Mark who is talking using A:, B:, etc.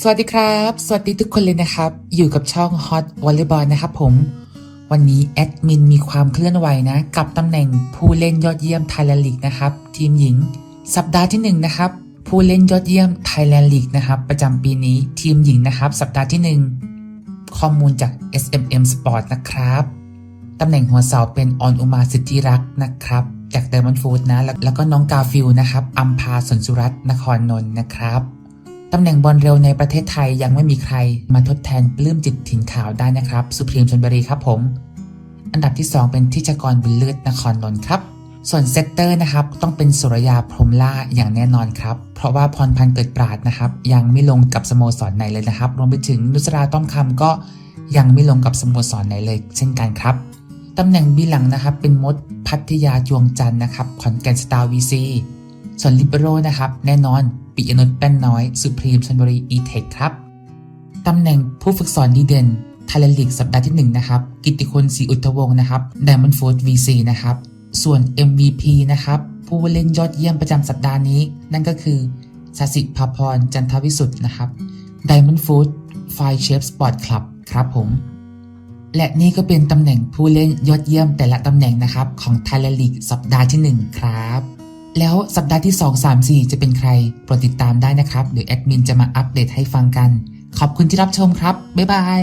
A: สวัสดีครับ สวัสดีทุกคนเลยนะครับ อยู่กับช่อง Hot Volleyball นะครับผม วันนี้แอดมินมีความเคลื่อนไหวนะ กับตำแหน่งผู้เล่นยอดเยี่ยมไทยแลนด์ลีกนะครับ ทีมหญิง สัปดาห์ที่1นะครับ ผู้เล่นยอดเยี่ยมไทยแลนด์ลีกนะครับ ประจำปีนี้ทีมหญิงนะครับ สัปดาห์ที่ 1 ข้อมูลจาก SMM Sport นะครับตำแหน่งหัวเสาเป็นออนอุมาสิทธิรักษ์นะครับ จากเดมอนฟูดนะแล้วก็น้องกาฟิลนะครับอัมพาสนสุรัตนครนนท์นะครับ ตำแหน่งบอลเร็วในประเทศไทยยังไม่มีใครมาทดแทนปลื้มจิตถิ่นขาวได้นะครับ สุพรีมชนบุรีครับผม อันดับที่ 2 เป็นทิชกรบุญเลือดนครนนท์ครับ ส่วนเซตเตอร์นะครับต้องเป็นสุรยาพรมล่าอย่างแน่นอนครับ เพราะว่าพรพันธ์เกิดปราดนะครับ ยังไม่ลงกับสโมสรไหนเลยนะครับ รวมไปถึงนุสราต้อมคำก็ยังไม่ลงกับสโมสรไหนเลย เช่นกันครับตำแหน่งบีหลังนะครับเป็นมดพัทยาจวงจันทร์นะครับขอนแก่นสตาร์วีซีส่วนลิเบโรนะครับแน่นอน ปิยนุชแป้นน้อย สุพรีมชนบุรีอีเทคครับ ตำแหน่งผู้ฝึกสอนดีเด่นไทยแลนด์ลีกสัปดาห์ที่ 1 นะครับ กิติคุณศรีอุทธวงศ์นะครับ Diamond Food VC นะครับ ส่วน MVP นะครับ ผู้เล่นยอดเยี่ยมประจำสัปดาห์นี้ นั่นก็คือสสิภาพรจันทวิสุทธ์นะครับ Diamond Food Fire Chef Sport Club ครับผม และนี่ก็เป็นตำแหน่งผู้เล่นยอดเยี่ยมแต่ละตำแหน่งนะครับ ของไทยแลนด์ลีกสัปดาห์ที่ 1 ครับ แล้วสัปดาห์ที่ 2 3 4 จะเป็นใคร โปรดติดตามได้นะครับ เดี๋ยวแอดมินจะมาอัปเดตให้ฟังกัน ขอบคุณที่รับชมครับ บ๊ายบาย